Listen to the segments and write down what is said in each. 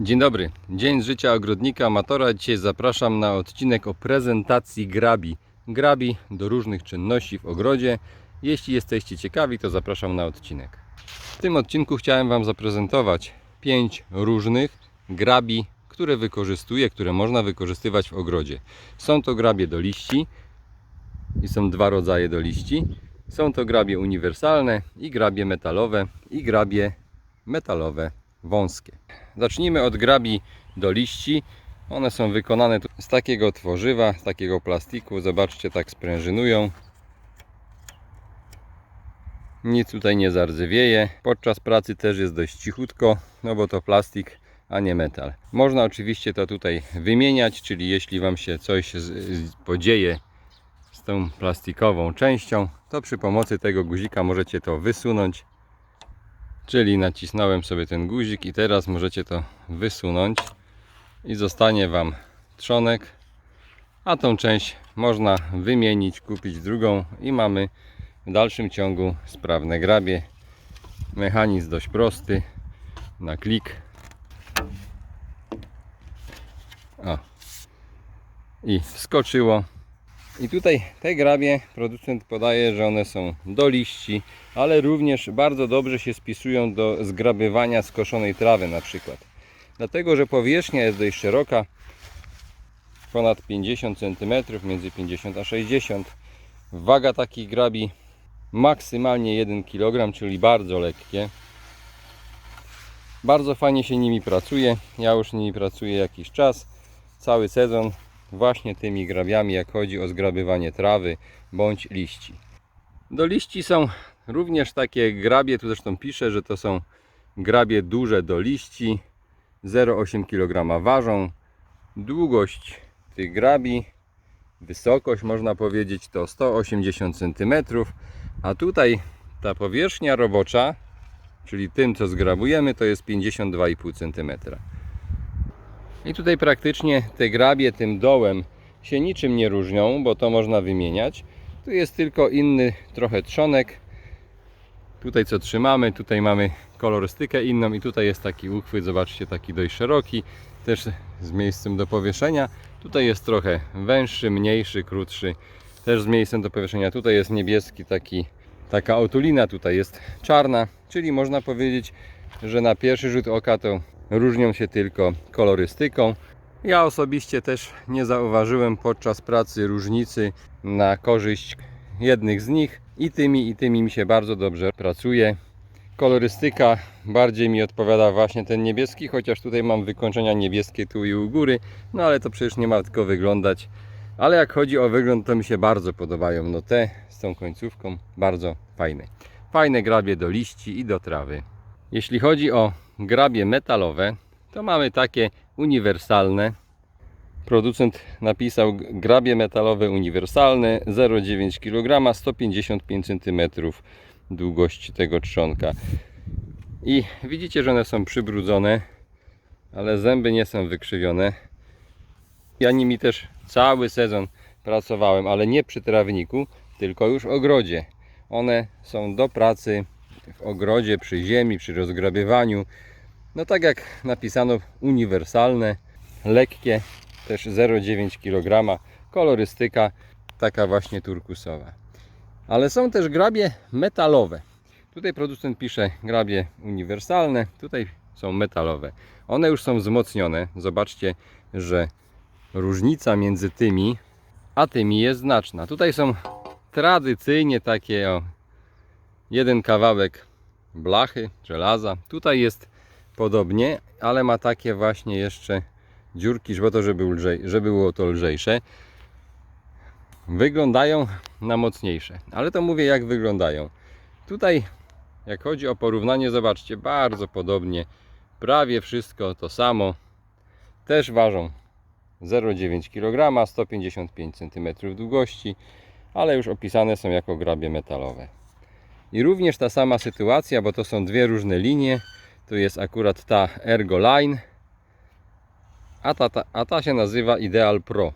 Dzień dobry, dzień z życia ogrodnika amatora. Dzisiaj zapraszam na odcinek o prezentacji grabi. Grabi do różnych czynności w ogrodzie. Jeśli jesteście ciekawi, to zapraszam na odcinek. W tym odcinku chciałem Wam zaprezentować pięć różnych grabi, które wykorzystuję, które można wykorzystywać w ogrodzie. Są to grabie do liści i są dwa rodzaje do liści. Są to grabie uniwersalne i grabie metalowe i grabie metalowe wąskie. Zacznijmy od grabi do liści. One są wykonane z takiego tworzywa, z takiego plastiku. Zobaczcie, tak sprężynują. Nic tutaj nie zardzewieje. Podczas pracy też jest dość cichutko, no bo to plastik, a nie metal. Można oczywiście to tutaj wymieniać, czyli jeśli Wam się coś z, z, podzieje z tą plastikową częścią, to przy pomocy tego guzika możecie to wysunąć. Czyli nacisnąłem sobie ten guzik i teraz możecie to wysunąć i zostanie Wam trzonek, a tą część można wymienić, kupić drugą i mamy w dalszym ciągu sprawne grabie. Mechanizm dość prosty, na klik. O. I wskoczyło. I tutaj te grabie producent podaje, że one są do liści, ale również bardzo dobrze się spisują do zgrabywania skoszonej trawy na przykład. Dlatego, że powierzchnia jest dość szeroka, ponad 50 cm, między 50 a 60 Waga takich grabi maksymalnie 1 kg, czyli bardzo lekkie. Bardzo fajnie się nimi pracuje. Ja już nimi pracuję jakiś czas, cały sezon właśnie tymi grabiami, jak chodzi o zgrabywanie trawy bądź liści. Do liści są również takie grabie, tu zresztą pisze, że to są grabie duże do liści, 0,8 kg ważą. Długość tych grabi, wysokość można powiedzieć to 180 cm, a tutaj ta powierzchnia robocza, czyli tym co zgrabujemy, to jest 52,5 cm. I tutaj praktycznie te grabie tym dołem się niczym nie różnią, bo to można wymieniać. Tu jest tylko inny trochę trzonek. Tutaj co trzymamy, tutaj mamy kolorystykę inną i tutaj jest taki uchwyt, zobaczcie, taki dość szeroki, też z miejscem do powieszenia. Tutaj jest trochę węższy, mniejszy, krótszy, też z miejscem do powieszenia. Tutaj jest niebieski taki, taka otulina, tutaj jest czarna, czyli można powiedzieć, że na pierwszy rzut oka to różnią się tylko kolorystyką. Ja osobiście też nie zauważyłem podczas pracy różnicy na korzyść jednych z nich i tymi i tymi mi się bardzo dobrze pracuje. Kolorystyka bardziej mi odpowiada właśnie ten niebieski, chociaż tutaj mam wykończenia niebieskie tu i u góry, no ale to przecież nie ma tylko wyglądać. Ale jak chodzi o wygląd, to mi się bardzo podobają. No te z tą końcówką bardzo fajne. Fajne grabie do liści i do trawy. Jeśli chodzi o grabie metalowe, to mamy takie uniwersalne. Producent napisał grabie metalowe uniwersalne 0,9 kg, 155 cm długości tego trzonka. I widzicie, że one są przybrudzone, ale zęby nie są wykrzywione. Ja nimi też cały sezon pracowałem, ale nie przy trawniku, tylko już ogrodzie. One są do pracy w ogrodzie, przy ziemi, przy rozgrabiewaniu. No tak jak napisano, uniwersalne, lekkie, też 0,9 kg, kolorystyka taka właśnie turkusowa. Ale są też grabie metalowe. Tutaj producent pisze grabie uniwersalne, tutaj są metalowe. One już są wzmocnione. Zobaczcie, że różnica między tymi a tymi jest znaczna. Tutaj są tradycyjnie takie o, jeden kawałek blachy, żelaza. Tutaj jest podobnie, ale ma takie właśnie jeszcze dziurki, żeby, to, żeby, lżej, żeby było to lżejsze. Wyglądają na mocniejsze, ale to mówię jak wyglądają. Tutaj jak chodzi o porównanie, zobaczcie, bardzo podobnie. Prawie wszystko to samo. Też ważą 0,9 kg, 155 cm długości, ale już opisane są jako grabie metalowe. I również ta sama sytuacja, bo to są dwie różne linie. Tu jest akurat ta Ergo Line, a ta, ta, a ta się nazywa Ideal Pro.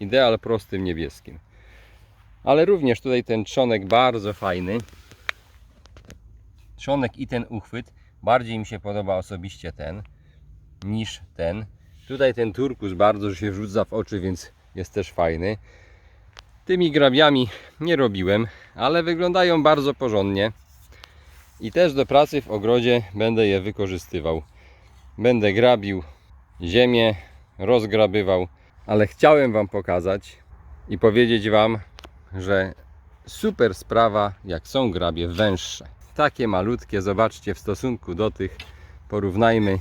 Ideal Pro z tym niebieskim. Ale również tutaj ten trzonek bardzo fajny. Trzonek i ten uchwyt. Bardziej mi się podoba osobiście ten. niż ten. Tutaj ten turkus bardzo się rzuca w oczy, więc jest też fajny. Tymi grabiami nie robiłem, ale wyglądają bardzo porządnie. I też do pracy w ogrodzie będę je wykorzystywał. Będę grabił ziemię, rozgrabywał, ale chciałem Wam pokazać i powiedzieć Wam, że super sprawa, jak są grabie węższe. Takie malutkie, zobaczcie, w stosunku do tych, porównajmy,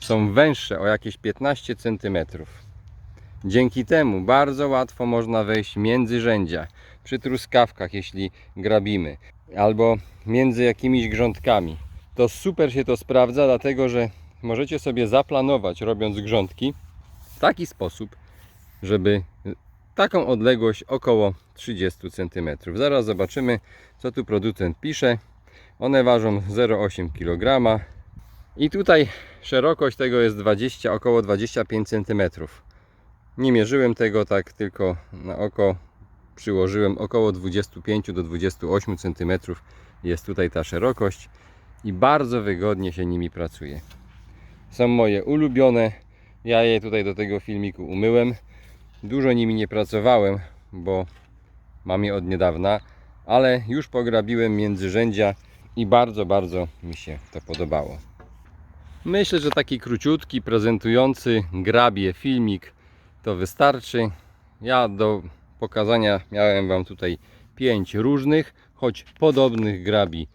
są węższe o jakieś 15 cm. Dzięki temu bardzo łatwo można wejść między rzędzia, przy truskawkach, jeśli grabimy, albo między jakimiś grządkami. To super się to sprawdza, dlatego że możecie sobie zaplanować, robiąc grządki, w taki sposób, żeby taką odległość około 30 cm. Zaraz zobaczymy, co tu producent pisze. One ważą 0,8 kg i tutaj szerokość tego jest 20, około 25 cm. Nie mierzyłem tego tak, tylko na oko przyłożyłem około 25 do 28 cm jest tutaj ta szerokość i bardzo wygodnie się nimi pracuje. Są moje ulubione. Ja je tutaj do tego filmiku umyłem. Dużo nimi nie pracowałem, bo mam je od niedawna, ale już pograbiłem międzyrzędzia i bardzo, bardzo mi się to podobało. Myślę, że taki króciutki, prezentujący grabie filmik to wystarczy. Ja do pokazania miałem Wam tutaj pięć różnych, choć podobnych grabi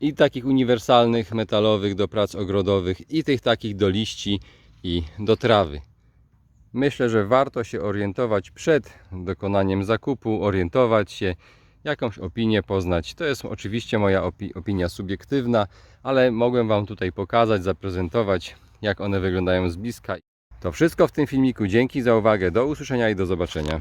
i takich uniwersalnych, metalowych do prac ogrodowych i tych takich do liści i do trawy. Myślę, że warto się orientować przed dokonaniem zakupu, orientować się, jakąś opinię poznać. To jest oczywiście moja opi- opinia subiektywna, ale mogłem Wam tutaj pokazać, zaprezentować, jak one wyglądają z bliska. To wszystko w tym filmiku. Dzięki za uwagę. Do usłyszenia i do zobaczenia.